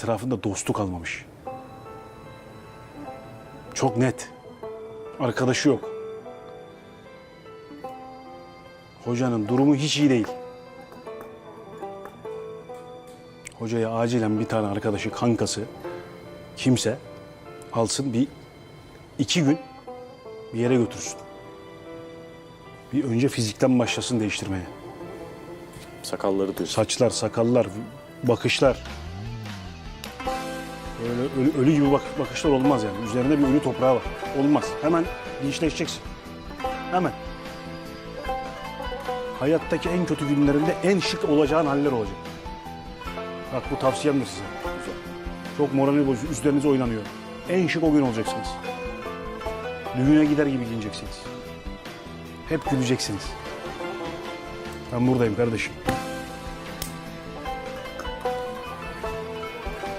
Etrafında dostu kalmamış. Çok net. Arkadaşı yok. Hocanın durumu hiç iyi değil. Hocaya acilen bir tane arkadaşı, kankası, kimse alsın bir iki gün bir yere götürsün. Bir önce fizikten başlasın değiştirmeye. Sakalları diyorsun. Saçlar, sakallar, bakışlar. Böyle ölü, ölü gibi bak, bakışlar olmaz yani. Üzerinde bir ölü toprağı var. Olmaz. Hemen dinçleşeceksin. Hemen. Hayattaki en kötü günlerinde en şık olacağın haller olacak. Bak bu tavsiyemdir size. Çok morali bozuyor. Üstlerinize oynanıyor. En şık o gün olacaksınız. Düğüne gider gibi giyineceksiniz. Hep güleceksiniz. Ben buradayım kardeşim.